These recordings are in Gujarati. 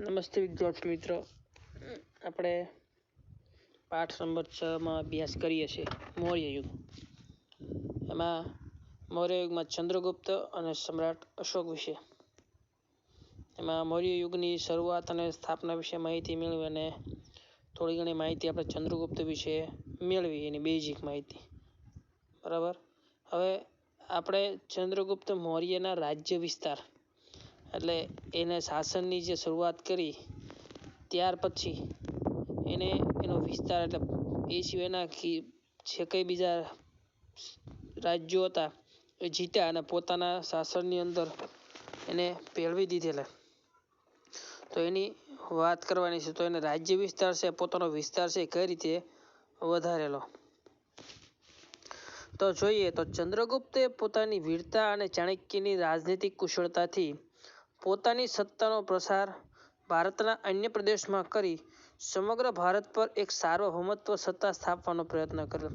નમસ્તે વિદ્યાર્થી મિત્રો. આપણે પાઠ નંબર છમાં અભ્યાસ કરીએ છીએ, મૌર્ય યુગ. એમાં મૌર્ય યુગમાં ચંદ્રગુપ્ત અને સમ્રાટ અશોક વિશે. એમાં મૌર્ય યુગની શરૂઆત અને સ્થાપના વિશે માહિતી મેળવી અને થોડી ઘણી માહિતી આપણે ચંદ્રગુપ્ત વિશે મેળવી, એની બેઝિક માહિતી. બરાબર? હવે આપણે ચંદ્રગુપ્ત મૌર્યના રાજ્ય વિસ્તાર એટલે એને શાસનની જે શરૂઆત કરી, ત્યાર પછી એને એનો વિસ્તાર, એટલે એ સિવાયના જે કંઈ બીજા રાજ્યો હતા, એ જીત્યા અને પોતાના શાસનની અંદર એને ભેળવી દીધેલા. તો એની વાત કરવાની છે, તો એને રાજ્ય વિસ્તાર છે, પોતાનો વિસ્તાર છે કઈ રીતે વધારેલો? તો જોઈએ, તો ચંદ્રગુપ્તે પોતાની વીરતા અને ચાણક્યની રાજનીતિક કુશળતાથી પોતાની સત્તાનો પ્રસાર ભારતના અન્ય પ્રદેશમાં કરી સમગ્ર ભારત પર એક સાર્વભૌમત્વ સત્તા સ્થાપવાનો પ્રયત્ન કર્યો.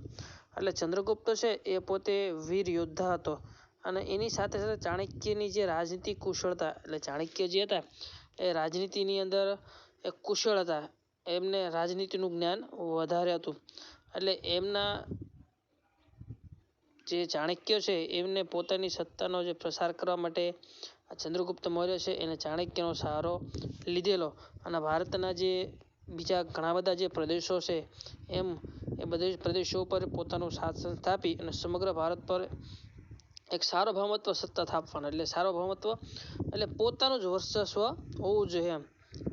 એટલે ચંદ્રગુપ્ત છે એ પોતે વીર યોદ્ધા હતો અને એની સાથે સાથે ચાણક્યની જે રાજનીતિ કુશળતા, એટલે ચાણક્ય જે હતા, એ રાજનીતિની અંદર એ કુશળ હતા. એમને રાજનીતિનું જ્ઞાન વધારે હતું. એટલે એમના જે ચાણક્ય છે એમને પોતાની સત્તાનો જે પ્રસાર કરવા માટે આ ચંદ્રગુપ્ત મૌર્ય છે, એને ચાણક્યનો સહારો લીધેલો. અને ભારતના જે બીજા ઘણા બધા જે પ્રદેશો છે, એમ એ બધા પ્રદેશો પર પોતાનું શાસન સ્થાપી અને સમગ્ર ભારત પર એક સાર્વભૌમત્વ સત્તા સ્થાપવાનો. એટલે સાર્વભૌમત્વ એટલે પોતાનું જ વર્ચસ્વ હોવું જોઈએ એમ.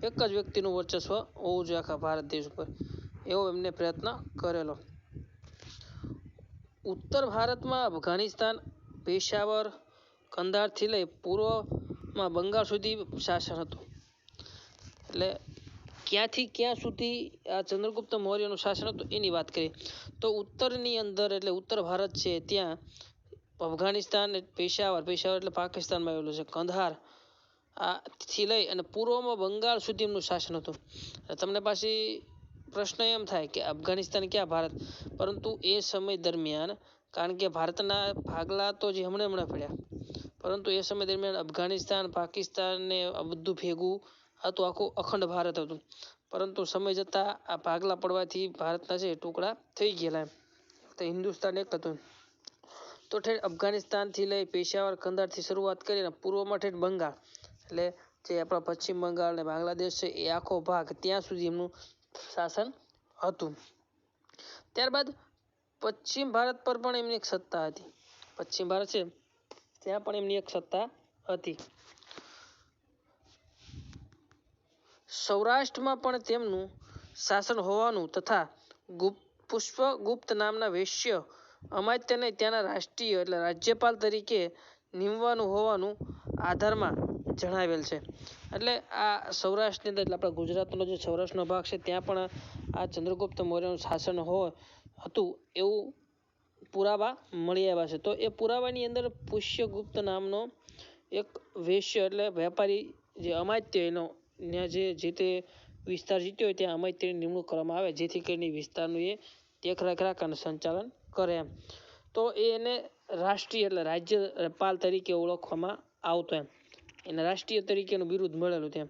એક જ વ્યક્તિનું વર્ચસ્વ હોવું જોઈએ આખા ભારત દેશ ઉપર. એવો એમને પ્રયત્ન કરેલો. ઉત્તર ભારતમાં અફઘાનિસ્તાન, પેશાવર કંધારથી લઈ પૂર્વમાં બંગાળ સુધી શાસન હતું. એટલે ક્યાંથી ક્યાં સુધી આ ચંદ્રગુપ્ત મૌર્યનું શાસન હતું એની વાત કરીએ. તો ઉત્તરની અંદર એટલે ઉત્તર ભારત છે, ત્યાં અફઘાનિસ્તાન પેશાવર પેશાવર એટલે પાકિસ્તાનમાં આવેલું છે, કંધાર આ થી લઈ અને પૂર્વમાં બંગાળ સુધી એમનું શાસન હતું. તમને પાછી પ્રશ્ન એમ થાય કે અફઘાનિસ્તાન ક્યાં ભારત? પરંતુ એ સમય દરમિયાન, કારણ કે ભારતના ભાગલા તો જે હમણાં હમણાં પડ્યા. પરંતુ એ સમય દરમિયાન અફઘાનિસ્તાન પાકિસ્તાન ને આ બધું ભેગું હતું આખું અખંડ ભારત હતું પરંતુ સમય જતાં આ ભાગલા પડવાથી ભારતના છે ટુકડા થઈ ગયેલા એમ તો હિન્દુસ્તાન એક હતું તો ઠેર અફઘાનિસ્તાનથી લઈ પેશાવર કંધારથી શરૂઆત કરીને પૂર્વમાં ઠેઠ બંગાળ, એટલે જે આપણા પશ્ચિમ બંગાળ અને બાંગ્લાદેશ છે, એ આખો ભાગ ત્યાં સુધી એમનું શાસન હતું. ત્યારબાદ પશ્ચિમ ભારત પર પણ એમની એક સત્તા હતી. પશ્ચિમ ભારત છે ત્યાં પણ એમની એક સત્તા હતી. સૌરાષ્ટ્રમાં પણ તેમનું શાસન હોવાનું તથા ગુપ્ત પુષ્પગુપ્ત નામના વૈશ્ય અમાત્યને ત્યાંના રાષ્ટ્રીય એટલે રાજ્યપાલ તરીકે નિમવાનું હોવાનું આધારમાં જણાવેલ છે. એટલે આ સૌરાષ્ટ્રની અંદર એટલે આપણા ગુજરાતનો જે સૌરાષ્ટ્રનો ભાગ છે, ત્યાં પણ આ ચંદ્રગુપ્ત મૌર્યનું શાસન હોય હતું એવું પુરાવા મળી આવ્યા છે. તો એ પુરાવાની અંદર પુષ્યગુપ્ત નામનો એક વૈશ્ય એટલે વેપારી જે અમાત્ય એનો ત્યાં જે જે તે વિસ્તાર જીત્યો હોય ત્યાં અમાત્યની નિમણૂક કરવામાં આવે, જેથી કરીને વિસ્તારનું એ દેખરેખ રાખ અને સંચાલન કરે એમ. તો એને રાષ્ટ્રીય એટલે રાજ્યપાલ તરીકે ઓળખવામાં આવતો એમ. એને રાષ્ટ્રીય તરીકેનું બિરુદ મળેલું તેમ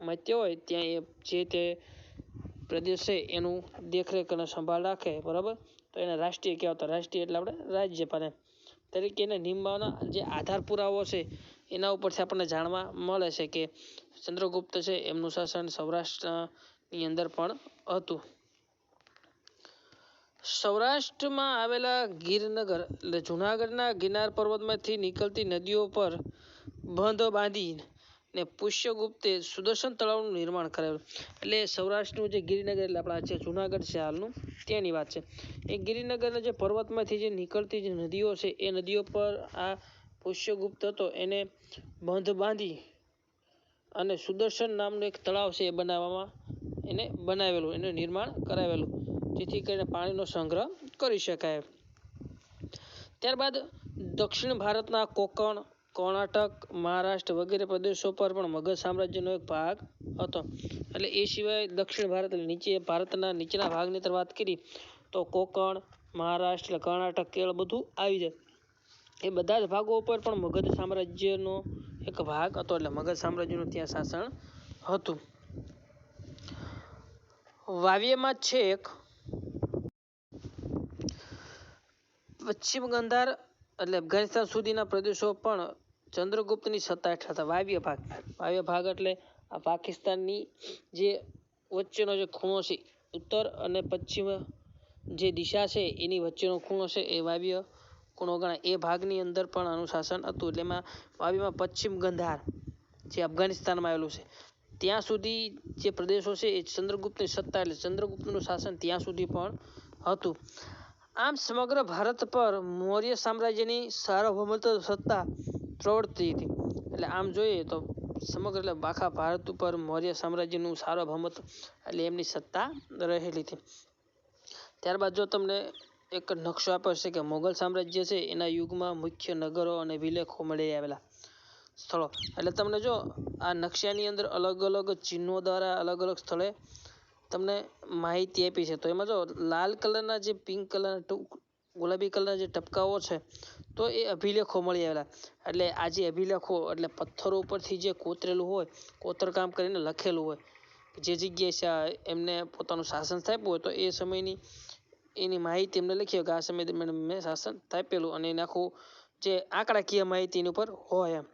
અમાત્ય હોય ત્યાં એ જે તે પ્રદેશ એનું દેખરેખ અને સંભાળ રાખે, બરાબર? તો એને રાષ્ટ્રીય કહેવાતા. રાષ્ટ્રીય એટલે આપણે રાજ્યપાલ એમ. તરીકે એને નિમવાના જે આધાર પુરાવો છે, એના ઉપરથી આપણને જાણવા મળે છે કે ચંદ્રગુપ્ત છે, એમનું શાસન સૌરાષ્ટ્રની અંદર પણ હતું. સૌરાષ્ટ્રમાં આવેલા ગીરનગર એટલે જુનાગઢના ગિરનાર પર્વતમાંથી નીકળતી નદીઓ પર બંધ બાંધી ને પુષ્યગુપ્તે સુદર્શન તળાવનું નિર્માણ કરાવેલું એટલે સૌરાષ્ટ્રનું જે ગિરિનગર એટલે આપણા જે જુનાગઢ છે હાલનું, ત્યાંની વાત છે. એ ગિરિનગરના જે પર્વતમાંથી જે નીકળતી જે નદીઓ છે, એ નદીઓ પર આ પુષ્યગુપ્ત હતો. એને બંધ બાંધી અને સુદર્શન નામનું એક તળાવ છે એ બનાવવામાં એને બનાવેલું, એનું નિર્માણ કરાવેલું, જેથી કરીને પાણીનો સંગ્રહ કરી શકાય. ત્યારબાદ દક્ષિણ ભારતના કોકણ કર્ણાટક, મહારાષ્ટ્ર વગેરે પ્રદેશો પર પણ મગધ સામ્રાજ્યનો એક ભાગ હતો. એટલે એ સિવાય દક્ષિણ ભારત નીચે ભારતના નીચેના ભાગની અંદર વાત કરી તો કોકણ, મહારાષ્ટ્ર કર્ણાટક, કેરળ બધું આવી જાય. એ બધા જ ભાગો ઉપર પણ મગધ સામ્રાજ્યનો એક ભાગ હતો, એટલે મગધ સામ્રાજ્યનું ત્યાં શાસન હતું. વાવ્યમાં છેક પશ્ચિમ ગંધાર એટલે અફઘાનિસ્તાન સુધીના પ્રદેશો પણ ચંદ્રગુપ્તની સત્તા હેઠળ હતા વાવ્ય ભાગ. વાવ્ય ભાગ એટલે આ પાકિસ્તાનની જે વચ્ચેનો જે ખૂણો છે, ઉત્તર અને પશ્ચિમ જે દિશા છે, એની વચ્ચેનો ખૂણો છે, એ વાવ્ય ખૂણો ગણાય. એ ભાગની અંદર પણ અનુશાસન હતું, એટલે એમાં વાવ્યમાં પશ્ચિમ ગંધાર જે અફઘાનિસ્તાનમાં આવેલું છે. ત્યાં સુધી જે પ્રદેશો છે, એ ચંદ્રગુપ્તની સત્તા એટલે ચંદ્રગુપ્તનું શાસન ત્યાં સુધી પણ હતું. આમ સમગ્ર ભારત પર મૌર્ય સામ્રાજ્યની સાર્વભૌમત્વ સત્તા પ્રવર્તી હતી. એટલે આમ જોઈએ તો સમગ્ર એટલે આખા ભારત ઉપર મૌર્ય સામ્રાજ્યનું સાર્વભૌમત્વ એટલે એમની સત્તા રહેલી હતી. ત્યારબાદ જો તમને એક નકશો આપ્યો છે કે મોગલ સામ્રાજ્ય છે, એના યુગમાં મુખ્ય નગરો અને વિલેખો મળી આવેલા સ્થળો. એટલે તમને જો આ નકશાની અંદર અલગ અલગ ચિહ્નો દ્વારા અલગ અલગ સ્થળે તમને માહિતી આપી છે. તો એમાં જો લાલ કલરના જે, પિંક કલરના ગુલાબી કલરના જે ટપકાઓ છે તો એ અભિલેખો મળી આવેલા. એટલે આ જે અભિલેખો, એટલે પથ્થરો ઉપરથી જે કોતરેલું હોય, કોતરકામ કરીને લખેલું હોય, જે જગ્યાએ એમને પોતાનું શાસન સ્થાપ્યું હોય, તો એ સમયની, એની માહિતી એમને લખી કે આ સમય દરમિયાન મેં શાસન સ્થાપેલું અને એને આખું જે આંકડાકીય માહિતી એની ઉપર હોય એમ.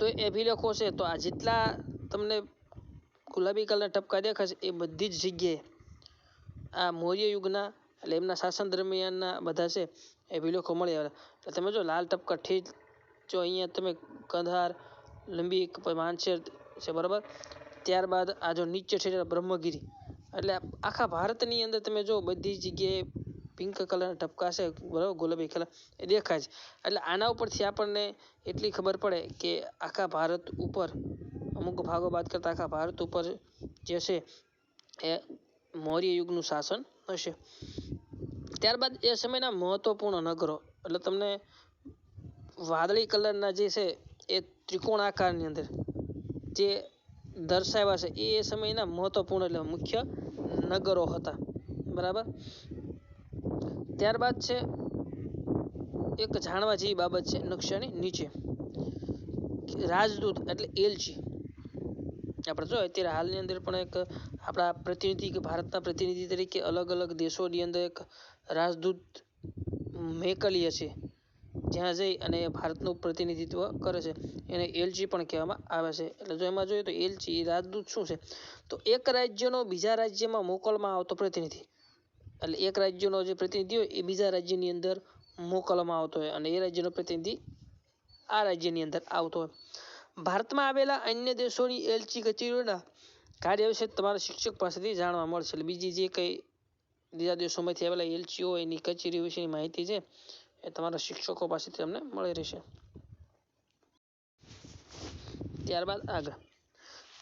તો એ અભિલેખો છે, તો આ જેટલા તમને ગુલાબી કલરના ટપકા દેખાશે એ બધી જ જગ્યાએ આ મૌર્ય યુગના એટલે એમના શાસન દરમિયાનના બધા છે એ ભીલોખો મળી આવે. તમે જો લાલ ટપકા ઠીક, જો અહીંયા તમે કંધાર, લંબી માનસેર છે, બરાબર? ત્યારબાદ આ જો નીચે છે બ્રહ્મગીરી. એટલે આખા ભારતની અંદર તમે જો બધી જગ્યાએ પિંક કલરના ટપકા છે, બરાબર? ગુલાબી કલર એ દેખાય છે. એટલે આના ઉપરથી આપણને એટલી ખબર પડે કે આખા ભારત ઉપર, અમુક ભાગો બાદ કરતાં આખા ભારત ઉપર જે છે, એ મૌર્ય યુગનું શાસન હશે. ત્યારબાદ એ સમયના મહત્વપૂર્ણ નગરો, એટલે તમને વાદળી કલરના જે છે એ ત્રિકોણ આકારની અંદર જે દર્શાવ્યા છે, એ સમયના મહત્વપૂર્ણ એટલે મુખ્ય નગરો હતા. બરાબર? ત્યારબાદ છે એક જાણવા જેવી બાબત છે નકશાની નીચે. રાજદૂત એટલે એલચી. આપણે જો અત્યારે હાલની અંદર પણ એક આપણા પ્રતિનિધિ કે ભારતના પ્રતિનિધિ તરીકે અલગ અલગ દેશોની અંદર એક રાજદૂત મેકલીએ છે. જ્યાં જઈ અને ભારતનું પ્રતિનિધિત્વ કરે છે. એને એલચી પણ કહેવામાં આવે છે. એટલે જો એમાં જોઈએ તો એલચી એ રાજદૂત શું છે? તો એક રાજ્યનો બીજા રાજ્યમાં મોકલવામાં આવતો પ્રતિનિધિ. એટલે એક રાજ્યનો જે પ્રતિનિધિ હોય એ બીજા રાજ્યની અંદર મોકલવામાં આવતો હોય અને એ રાજ્યનો પ્રતિનિધિ આ રાજ્યની અંદર આવતો હોય. ભારતમાં આવેલા અન્ય દેશોની એલચી કચેરીઓના કાર્ય વિશે તમારા શિક્ષક પાસેથી જાણવા મળશે. બીજી જે કંઈ બીજા દેશોમાંથી આવેલા એલચીઓ, એની કચેરી વિશેની માહિતી છે એ તમારા શિક્ષકો પાસેથી તમને મળી રહેશે. ત્યારબાદ આગળ.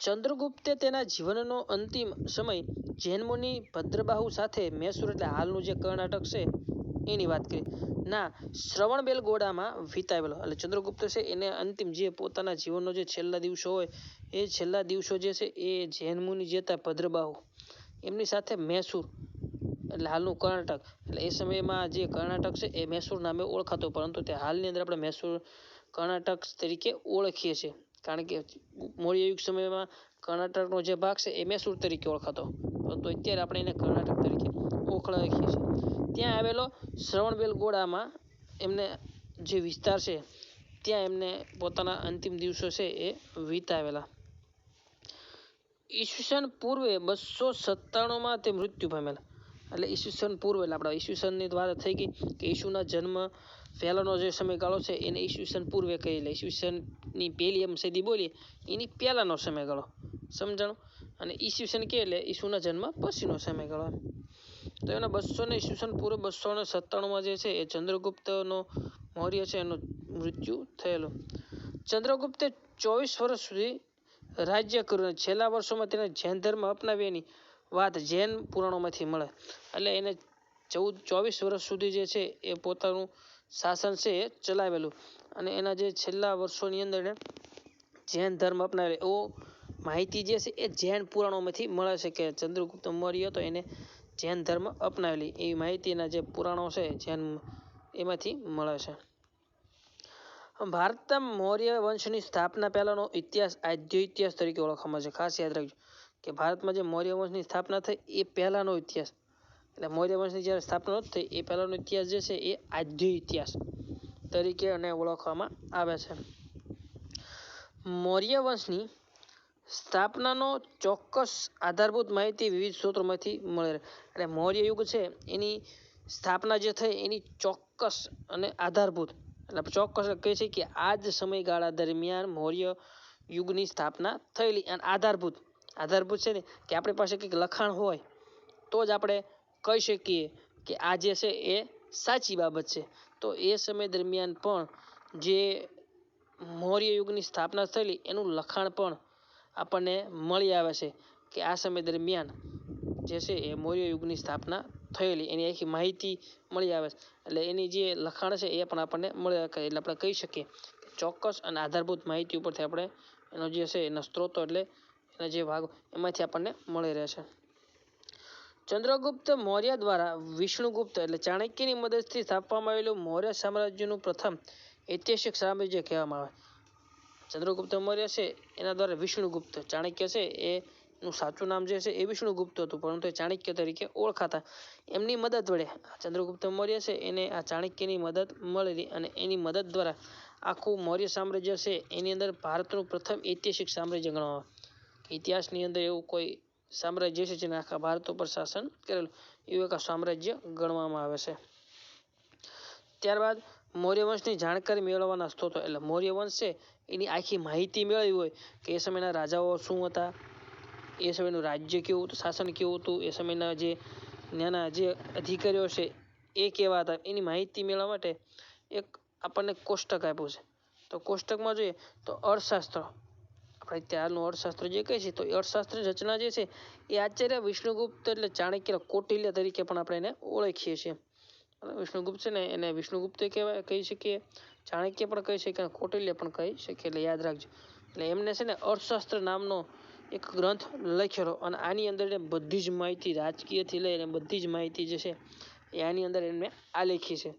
ચંદ્રગુપ્તે તેના જીવનનો અંતિમ સમય જૈન મુનિ ભદ્રબાહુ સાથે મૈસૂર, એટલે હાલનું જે કર્ણાટક છે, એની વાત કરી. ના શ્રવણબેલ ગોડામાં વિતાવેલો. એટલે ચંદ્રગુપ્ત છે એને અંતિમ જે પોતાના જીવનનો જે છેલ્લા દિવસો હોય એ છેલ્લા દિવસો જે છે એ જૈન મુનિ જે હતા ભદ્રબાહુ, એમની સાથે મૈસૂર, એટલે હાલનું કર્ણાટક. એટલે એ સમયમાં જે કર્ણાટક છે એ મૈસૂર નામે ઓળખાતું, પરંતુ તે હાલની અંદર આપણે મૈસૂર કર્ણાટક તરીકે ઓળખીએ છીએ. કારણ કે મૌર્ય સમયમાં કર્ણાટકનો જે ભાગ છે એ મૈસૂર તરીકે ઓળખાતો. પરંતુ અત્યારે આપણે એને કર્ણાટક તરીકે ઓળખીએ છીએ. ત્યાં આવેલો શ્રવણબેલ ગોળામાં એમને જે વિસ્તાર છે, ત્યાં એમને પોતાના અંતિમ દિવસો છે એ વિતાવેલા. ઈસવીસન પૂર્વે બસો સત્તાણુંમાં તે મૃત્યુ પામેલા. એટલે ઈસવીસન પૂર્વે, એટલે આપણા ઈસવીસનની વાત થઈ ગઈ કે ઈસુના જન્મ પહેલાંનો જે સમયગાળો છે એને ઈસવીસન પૂર્વે કહી લે. ઈસવીસનની પહેલી એમ સદી બોલીએ, એની પહેલાંનો સમયગાળો. સમજાણું? અને ઈસવીસન કે એટલે ઈસુના જન્મ પછીનો સમયગાળો તો એના બસો ને ઈસવીસન પૂર્વે બસો ને સત્તાણુંમાં જે છે એ ચંદ્રગુપ્તનો મૌર્ય છે એનું મૃત્યુ થયેલું. ચંદ્રગુપ્તે ચોવીસ વર્ષ સુધી રાજ્ય કર્યું છેલ્લા વર્ષોમાં તેને જૈન ધર્મ અપનાવ્યાની વાત જૈન પુરાણોમાંથી મળે. એટલે એને ચૌદ, ચોવીસ વર્ષ સુધી જે છે એ પોતાનું શાસન છે એ ચલાવેલું. અને એના જે છેલ્લા વર્ષોની અંદર એને જૈન ધર્મ અપનાવેલો. એવો માહિતી જે છે એ જૈન પુરાણોમાંથી મળે છે કે ચંદ્રગુપ્ત મૌર્ય હતો એને જૈન ધર્મ અપનાવેલી. એવી માહિતીના જે પુરાણો છે જૈન એમાંથી મળે છે. ભારતમાં મૌર્ય વંશની સ્થાપના પહેલાનો ઇતિહાસ આદ્ય ઇતિહાસ તરીકે ઓળખવામાં છે. ખાસ યાદ રાખજો કે ભારતમાં જે મૌર્ય વંશની સ્થાપના થઈ એ પહેલાનો ઇતિહાસ. એટલે મૌર્ય વંશની જ્યારે સ્થાપના થઈ એ પહેલાનો ઇતિહાસ જે છે એ આદ્ય ઇતિહાસ તરીકે અને ઓળખવામાં આવે છે. મૌર્ય વંશની સ્થાપનાનો ચોક્કસ આધારભૂત માહિતી વિવિધ સ્ત્રોતોમાંથી મળે એટલે મૌર્ય યુગ છે એની સ્થાપના જે થઈ એની ચોક્કસ અને આધારભૂત એટલે ચોક્કસ કહે છે કે આ જ સમયગાળા દરમિયાન મૌર્ય યુગની સ્થાપના થયેલી અને આધારભૂત આધારભૂત છે ને કે આપણી પાસે કંઈક લખાણ હોય તો જ આપણે કહી શકીએ કે આ જે છે એ સાચી બાબત છે. તો એ સમય દરમિયાન પણ જે મૌર્ય યુગની સ્થાપના થયેલી એનું લખાણ પણ આપણને મળી આવે છે કે આ સમય દરમિયાન જે છે એ મૌર્ય યુગની સ્થાપના થયેલી, એની આખી માહિતી મળી આવે એટલે એની જે લખાણ છે, એ પણ આપણને મળી એટલે આપણે કહી શકીએ ચોક્કસ અને આધારભૂત માહિતી ઉપરથી આપણે એનો જે છે, એના સ્ત્રોતો એટલે એના જે ભાગો, એમાંથી આપણને મળી રહે છે. ચંદ્રગુપ્ત મૌર્ય દ્વારા વિષ્ણુગુપ્ત એટલે ચાણક્યની મદદથી સ્થાપવામાં આવેલું મૌર્ય સામ્રાજ્યનું પ્રથમ ઐતિહાસિક સામ્રાજ્ય કહેવામાં આવે. ચંદ્રગુપ્ત મૌર્ય છે, એના દ્વારા વિષ્ણુગુપ્ત ચાણક્ય છે એનું સાચું નામ જે છે એ વિષ્ણુગુપ્ત હતું, પરંતુ એ ચાણક્ય તરીકે ઓળખાતા. એમની મદદ વડે ચંદ્રગુપ્ત મૌર્ય છે, એને આ ચાણક્યની મદદ મળેલી અને એની મદદ દ્વારા આખું મૌર્ય સામ્રાજ્ય છે, એની અંદર ભારતનું પ્રથમ ઐતિહાસિક સામ્રાજ્ય ગણવામાં ઇતિહાસની અંદર એવું કોઈ સામ્રાજ્ય છે જેને આખા ભારત ઉપર શાસન કરેલું, એવું એક સામ્રાજ્ય ગણવામાં આવે છે. ત્યારબાદ મૌર્ય વંશની જાણકારી મેળવવાના સ્ત્રોતો એટલે મૌર્ય વંશ છે, એની આખી માહિતી મેળવી હોય કે એ સમયના રાજાઓ શું હતા એ સમયનું રાજ્ય કેવું હતું, શાસન કેવું હતું, એ સમયના જે નાના જે અધિકારીઓ છે, એ કેવા હતા, એની માહિતી મેળવવા માટે એક આપણને કોષ્ટક આપ્યું છે. તો કોષ્ટકમાં જોઈએ તો અર્થશાસ્ત્ર. આપણે ત્યારનું અર્થશાસ્ત્ર જે કહે છે તો એ અર્થશાસ્ત્રની રચના જે છે, એ આચાર્ય વિષ્ણુગુપ્ત એટલે ચાણક્ય કોટિલ્ય તરીકે પણ આપણે એને ઓળખીએ છીએ. વિષ્ણુગુપ્ત છે ને, એને વિષ્ણુગુપ્ત કહેવાય, કહી શકીએ, ચાણક્ય પણ કહી શકીએ કોટિલ્ય પણ કહી શકીએ, એટલે યાદ રાખજો. એટલે એમને છે ને અર્થશાસ્ત્ર નામનો એક ગ્રંથ લખેલો અને આની અંદર બધી જ માહિતી રાજકીયથી લઈને બધી જ માહિતી જે છે, એ આની અંદર એમને આલેખી છે.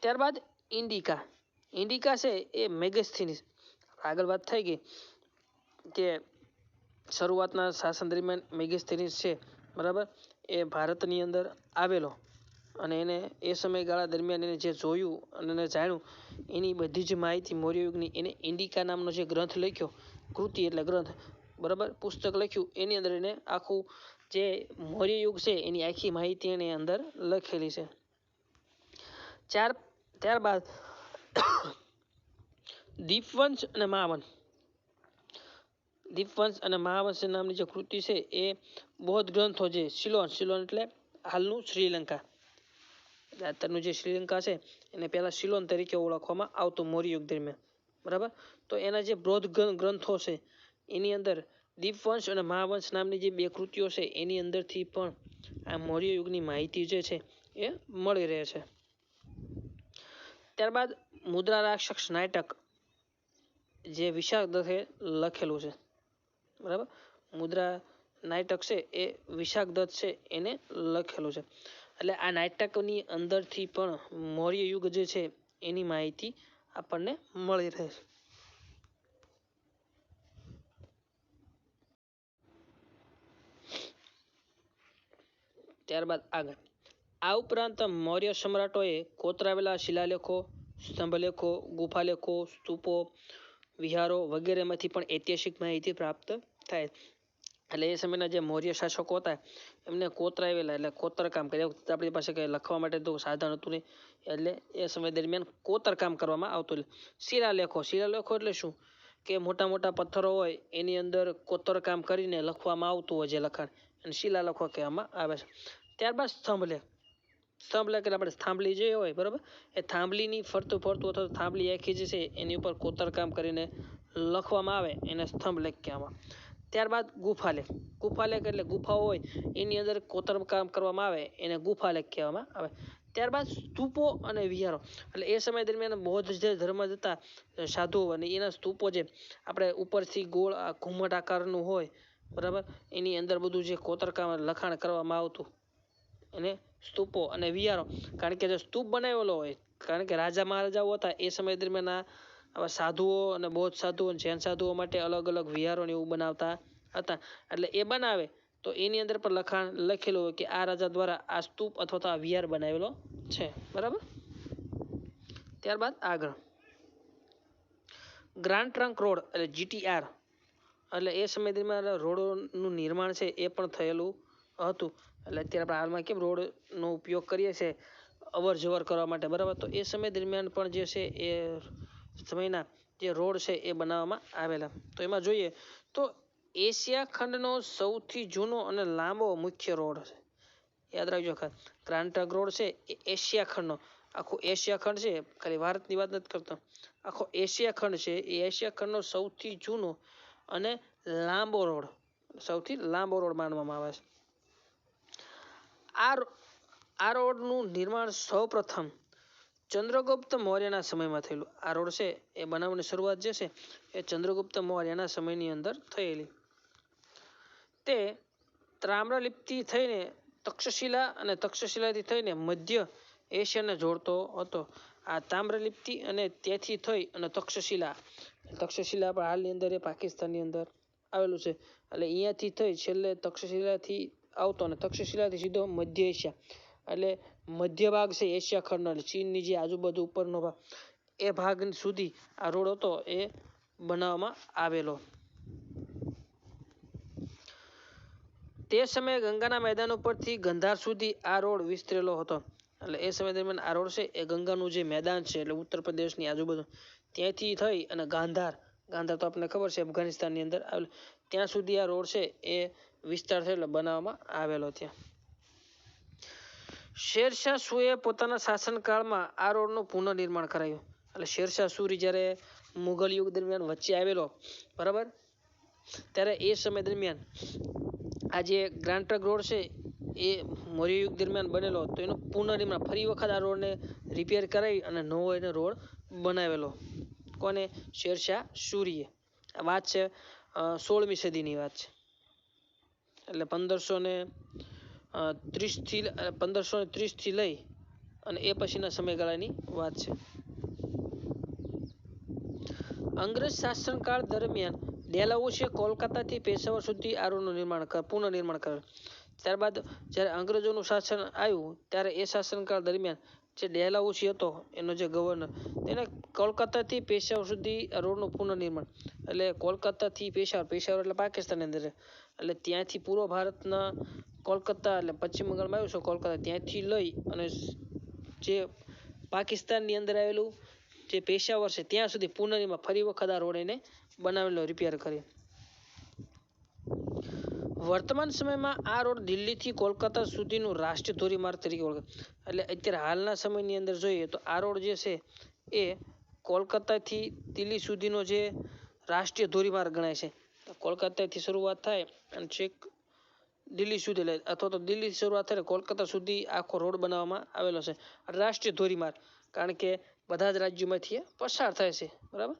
ત્યારબાદ ઇન્ડિકા. ઇન્ડિકા છે એ મેગસ્થીની આગળ વાત થઈ ગઈ કે શરૂઆતના શાસન દરમિયાન મેગસ્થીનીસ છે, બરાબર? એ ભારતની અંદર આવેલો અને એને એ સમયગાળા દરમિયાન એને જે જોયું અને એને જાણ્યું, એની બધી જ માહિતી મૌર્ય યુગની એને ઇન્ડિકા નામનો જે ગ્રંથ લખ્યો કૃતિ એટલે ગ્રંથ. બરાબર? પુસ્તક લખ્યું. એની અંદર એને આખું જે મૌર્ય યુગ છે, એની આખી માહિતી એની અંદર લખેલી છે. ચાર, ત્યારબાદ દીપવંશ અને મહાવંશ દીપવંશ અને મહાવંશ નામની જે કૃતિ છે, એ બૌદ્ધ ગ્રંથો જે સિલોન સિલોન એટલે હાલનું શ્રીલંકા. અત્યારનું જે શ્રીલંકા છે, એને પહેલાં સિલોન તરીકે ઓળખવામાં આવતું મૌર્ય યુગ દરમિયાન. બરાબર? તો એના જે બૌદ્ધ ગ્રંથો છે, એની અંદર દીપવંશ અને મહાવંશ નામની જે બે કૃતિઓ છે, એની અંદરથી પણ આ મૌર્ય યુગની માહિતી જે છે, એ મળી રહે છે. ત્યારબાદ મુદ્રા રાક્ષસ નાટક જે વિશાખ દત્તે લખેલું છે. બરાબર? મુદ્રા નાટક છે, એ વિશાખ દત્ત છે, એને લખેલું છે. એટલે આ નાટકની અંદરથી પણ મૌર્ય યુગ જે છે, એની માહિતી આપણને મળી રહે છે ત્યારબાદ આગળ. આ ઉપરાંત મૌર્ય સમ્રાટોએ કોતરાવેલા શિલાલેખો, સ્તંભલેખો, ગુફાલેખો, સ્તૂપો, વિહારો વગેરેમાંથી પણ ઐતિહાસિક માહિતી પ્રાપ્ત થાય. એટલે એ સમયના જે મૌર્ય શાસકો હતા, એમને કોતરાવેલા એટલે કોતરકામ કર્યા. આપણી પાસે કંઈ લખવા માટે તો સાધન હતું નહીં. એટલે એ સમય દરમિયાન કોતરકામ કરવામાં આવતું શિલાલેખો શિલાલેખો એટલે શું? કે મોટા મોટા પથ્થરો હોય, એની અંદર કોતરકામ કરીને લખવામાં આવતું હોય જે લખાણ, અને શિલાલેખો કહેવામાં આવે છે. ત્યારબાદ સ્તંભલેખ સ્તંભલેખ એટલે આપણે થાંભલી જે હોય, બરાબર? એ થાંભલીની ફરતું ફરતું અથવા થાંભલી આખી જે છે, એની ઉપર કોતરકામ કરીને લખવામાં આવે, એને સ્તંભલેખ કહેવામાં. ત્યારબાદ ગુફાલેખ ગુફાલેખ એટલે ગુફા હોય, એની અંદર કોતરકામ કરવામાં આવે, એને ગુફાલેખ કહેવામાં આવે. ત્યારબાદ સ્તૂપો અને વિહારો. એટલે એ સમય દરમિયાન બૌદ્ધ જે ધર્મ હતા સાધુઓ અને એના સ્તૂપો જે આપણે ઉપરથી ગોળ ઘુમ્મટ આકારનું હોય, બરાબર? એની અંદર બધું જે કોતરકામ લખાણ કરવામાં આવતું, એને સ્તૂપો અને વિહારો. કારણ કે જે સ્તૂપ બનાવેલો હોય, કારણ કે રાજા મહારાજાઓ હતા, એ સમય દરમિયાન આ આવા સાધુઓ અને બૌદ્ધ સાધુઓ અને જૈન સાધુઓ માટે અલગ અલગ વિહારોને એવું બનાવતા હતા. એટલે એ બનાવે તો એની અંદર પણ લખાણ લખેલું હોય કે આ રાજા દ્વારા આ સ્તૂપ અથવા તો આ વિહાર બનાવેલો છે. બરાબર? ત્યારબાદ આગળ. ગ્રાન્ડ ટ્રંક રોડ એટલે જીટીઆર. એટલે એ સમય દરમિયાન રોડનું નિર્માણ છે એ પણ થયેલું હતું. એટલે અત્યારે આપણે હાલમાં કેમ રોડનો ઉપયોગ કરીએ છીએ અવર જવર કરવા માટે. બરાબર? તો એ સમય દરમિયાન પણ જે છે એ સમયના જે રોડ છે એ બનાવવામાં આવેલા. તો એમાં જોઈએ તો એશિયા ખંડનો સૌથી જૂનો અને લાંબો મુખ્ય રોડ છે. યાદ રાખજો ગ્રાન્ડ રોડ છે એ એશિયા ખંડનો. આખો એશિયા ખંડ છે, ખાલી ભારતની વાત નથી કરતો. આખો એશિયા ખંડ છે, એ એશિયા ખંડનો સૌથી જૂનો અને લાંબો રોડ, સૌથી લાંબો રોડ માનવામાં આવે છે. આ આ રોડનું નિર્માણ સૌપ્રથમ ચંદ્રગુપ્ત મૌર્યના સમયમાં થયેલું. આ રોડ છે, એ બનાવવાની શરૂઆત જે છે, એ ચંદ્રગુપ્ત મૌર્યના સમયની અંદર થયેલી. તે તામ્રલિપ્તિ થઈને તક્ષશિલા અને તક્ષશિલાથી થઈને મધ્ય એશિયાને જોડતો હતો. આ તામ્રલિપ્તિ અને ત્યાંથી થઈ અને તક્ષશિલા. તક્ષશિલા પણ હાલની અંદર એ પાકિસ્તાનની અંદર આવેલું છે. એટલે અહીંયાથી થઈ છેલ્લે તક્ષશિલાથી આવતો અને તક્ષશિલાથી સીધો મધ્ય એશિયા. એટલે મધ્ય ભાગ છે એશિયા ખંડનો એટલે ચીનની જે આજુબાજુ ઉપરનો ભાગ, એ ભાગ સુધી આ રોડ હતો એ બનાવવામાં આવેલો. તે સમયે ગંગાના મેદાન ઉપરથી ગંધાર સુધી આ રોડ વિસ્તરેલો હતો. એટલે એ સમય દરમિયાન આ રોડ છે એ ગંગાનું જે મેદાન છે એટલે ઉત્તર પ્રદેશની આજુબાજુ ત્યાંથી થઈ અને ગાંધાર ગાંધાર તો આપણને ખબર છે અફઘાનિસ્તાનની અંદર આવેલું, ત્યાં સુધી આ રોડ છે એ વિસ્તાર થયેલો બનાવવામાં આવેલો ત્યાં. શેરશાહ સૂએ પોતાના શાસનકાળમાં આ રોડનું પુનઃનિર્માણ કરાયું. એટલે શેરશાહ સૂરી જ્યારે મુઘલ યુગ દરમિયાન વચ્ચે આવેલો, બરાબર? ત્યારે એ સમય દરમિયાન આ જે ગ્રાન્ડ ટ્રક રોડ છે, એ મૌર્ય યુગ દરમિયાન બનેલો, તો એનું પુનઃનિર્માણ ફરી વખત આ રોડને રિપેર કરાવી અને નવો એને રોડ બનાવેલો. કોને? શેરશાહ સૂરીએ આ વાત છે સોળમી સદીની વાત છે. એટલે પંદરસો ને ત્રીસથી પંદરસો ને ત્રીસથી લઈ અને એ પછીના સમયગાળાની વાત છે. અંગ્રેજ શાસનકાળ દરમિયાન ડેલાઉસીએ કોલકાતાથી પેશાવર સુધી આ રોડનું નિર્માણ પુનઃનિર્માણ કર્યું. ત્યારબાદ જ્યારે અંગ્રેજોનું શાસન આવ્યું, ત્યારે એ શાસનકાળ દરમિયાન જે ડેલાઉસી હતો, એનો જે ગવર્નર, તેને કોલકાતાથી પેશાવર સુધી રોડનું પુનઃનિર્માણ, એટલે કોલકાતાથી પેશાવર પેશાવર એટલે પાકિસ્તાનની અંદર, એટલે ત્યાંથી પૂર્વ ભારતના કોલકાતા એટલે પશ્ચિમ બંગાળમાં આવ્યું છે કોલકત્તા ત્યાંથી લઈ અને જે પાકિસ્તાનની અંદર આવેલું જે પેશાવર છે ત્યાં સુધી પુનરીમાં ફરી વખત આ રોડ એને બનાવેલો રિપેર કરી. વર્તમાન સમયમાં આ રોડ દિલ્હીથી કોલકાતા સુધીનું રાષ્ટ્રીય ધોરીમાર્ગ તરીકે ઓળખાય એટલે અત્યારે હાલના સમયની અંદર જોઈએ તો આ રોડ જે છે એ કોલકાતાથી દિલ્હી સુધીનો જે રાષ્ટ્રીય ધોરીમાર્ગ ગણાય છે. કોલકાતાથી શરૂઆત થાય અને છેક દિલ્હી સુધી લઈ, અથવા તો દિલ્હી શરૂઆત થાય ને કોલકાતા સુધી આખો રોડ બનાવવામાં આવેલો છે. રાષ્ટ્રીય ધોરીમાર્ગ, કારણ કે બધા જ રાજ્યોમાંથી પસાર થાય છે, બરાબર?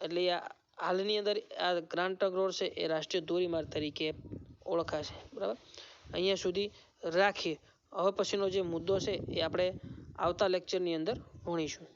એટલે આ હાલની અંદર આ ગ્રાન્ટક રોડ છે એ રાષ્ટ્રીય ધોરીમાર્ગ તરીકે ઓળખાશે બરાબર? અહીંયા સુધી રાખીએ. હવે પછીનો જે મુદ્દો છે એ આપણે આવતા લેક્ચરની અંદર ભણીશું.